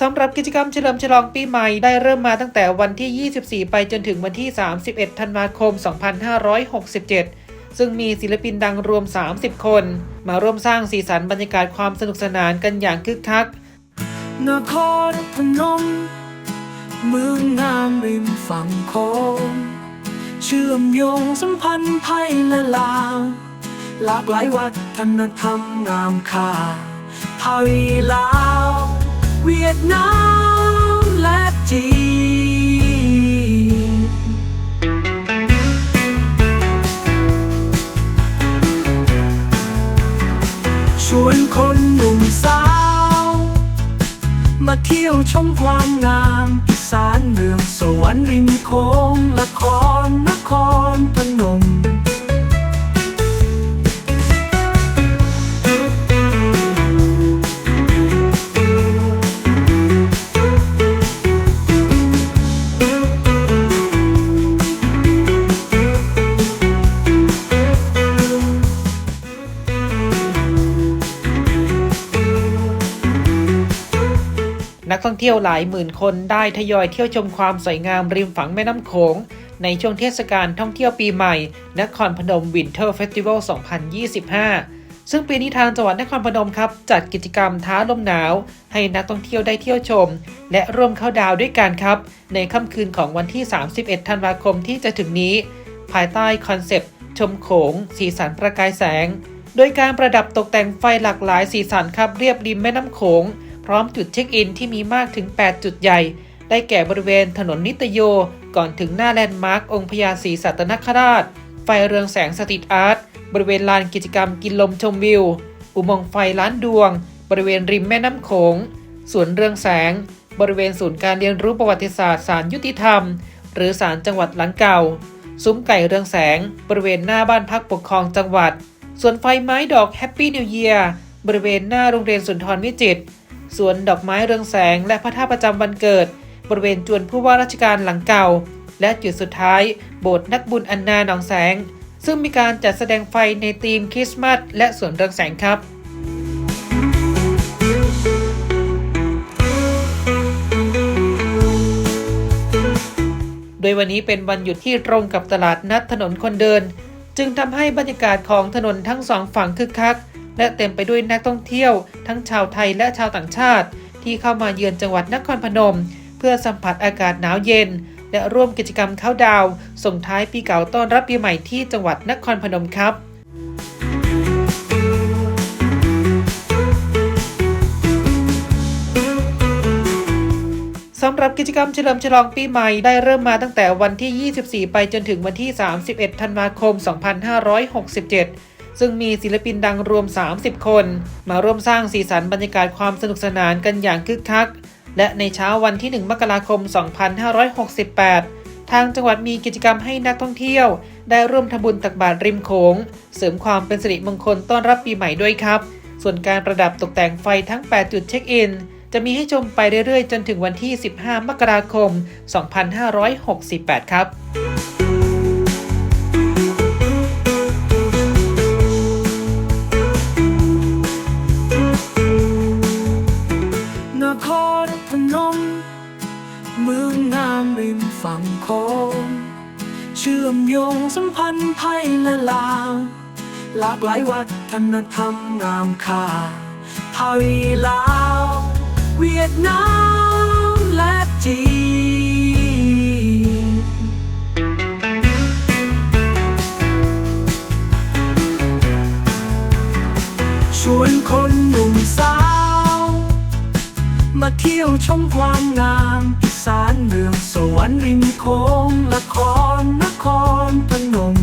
สำหรับกิจกรรมเฉลิมฉลองปีใหม่ได้เริ่มมาตั้งแต่วันที่ 24 ไปจนถึงวันที่ 31 ธันวาคม 2567 ซึ่งมีศิลปินดังรวม 30 คน มาร่วมสร้างสีสันบรรยากาศความสนุกสนานกันอย่างคึกคักนครพนมเมืองงามริมฝั่งโขงเชื่อมโยงสัมพันธ์ไทยและลาวหลากหลายวัฒนธรรมงามค่าไทยลาว เวียดนามและจีน ชวนคนหนุ่มสาว มาเที่ยวชมความงามอีสานเมืองสวรรค์ริมโค้งละครนครพนม นักท่องเที่ยวหลายหมื่นคนได้ทยอยเที่ยวชมความสวยงามริมฝั่งแม่น้ำโขง ในช่วงเทศกาลท่องเที่ยวปีใหม่ นครพนมวินเทอร์เฟสติวัล 2025 ซึ่งปีนี้ทางจังหวัดนครพนมครับ จัดกิจกรรมท้าลมหนาว ให้นักท่องเที่ยวได้เที่ยวชม และร่วมเข้าดาวด้วยกันครับ ในค่ำคืนของวันที่ 31 ธันวาคมที่จะถึงนี้ ภายใต้คอนเซปต์ชมโขง สีสันประกายแสง โดยการประดับตกแต่งไฟหลากหลายสีสันครับเรียบริมแม่น้ำโขง พร้อมจุดเช็คอินที่มีมากถึง 8 จุดใหญ่ ได้แก่บริเวณถนนนิตโย ก่อนถึงหน้าแลนด์มาร์คองค์พญาศรีสัตนคราช ไฟเรืองแสงสตรีทอาร์ต บริเวณลานกิจกรรมกินลมชมวิว อุโมงค์ไฟล้านดวง บริเวณริมแม่น้ำโขง สวนเรืองแสง บริเวณศูนย์การเรียนรู้ประวัติศาสตร์ศาลยุติธรรม หรือศาลจังหวัดหลังเก่า ซุ้มไก่เรืองแสง บริเวณหน้าบ้านพักปกครองจังหวัดส่วนไฟไม้ดอกแฮปปี้นิวเยียร์บริเวณหน้าโรงเรียนสุนทรวิจิตร สวนดอกไม้เรืองแสง และพระธาตุประจำวันเกิด บริเวณจวนผู้ว่าราชการหลังเก่า และจุดสุดท้าย โบสถ์นักบุญอันนาหนองแสง ซึ่งมีการจัดแสดงไฟในธีมคริสต์มาสและสวนเรืองแสงครับโดยวันนี้เป็นวันหยุดที่ตรงกับตลาดนัดถนนคนเดิน จึงทำให้บรรยากาศของถนนทั้งสองฝั่งคึกคัก และเต็มไปด้วยนักท่องเที่ยว ทั้งชาวไทยและชาวต่างชาติ ที่เข้ามาเยือนจังหวัดนครพนม เพื่อสัมผัสอากาศหนาวเย็น และร่วมกิจกรรมเข้าดาว ส่งท้ายปีเก่าต้อนรับปีใหม่ที่จังหวัดนครพนมครับสำหรับกิจกรรมเฉลิมฉลองปีใหม่ได้เริ่มมาตั้งแต่วันที่ 24 ไปจนถึงวันที่ 31 ธันวาคม 2567 ซึ่งมีศิลปินดังรวม 30 คน มาร่วมสร้างสีสันบรรยากาศความสนุกสนานกันอย่างคึกคัก และในเช้าวันที่ 1 มกราคม 2568 ทางจังหวัดมีกิจกรรมให้นักท่องเที่ยว ได้ร่วมทำบุญตักบาตรริมโขง เสริมความเป็นสิริมงคลต้อนรับปีใหม่ด้วยครับ ส่วนการประดับตกแต่งไฟทั้ง 8 จุดเช็คอิน จะมีให้ชมไปเรื่อยๆ จนถึงวันที่ 15 มกราคม 2568 ครับ เมืองงามริมฝั่งโขงเชื่อมโยงสัมพันธ์ไทยและลาวหลากหลายวัฒนธรรมงามค่าไทยลาว เวียดนามและจีน มาเที่ยวชมความงามอีสานเมืองสวรรค์ริมโค้งละครนครพนม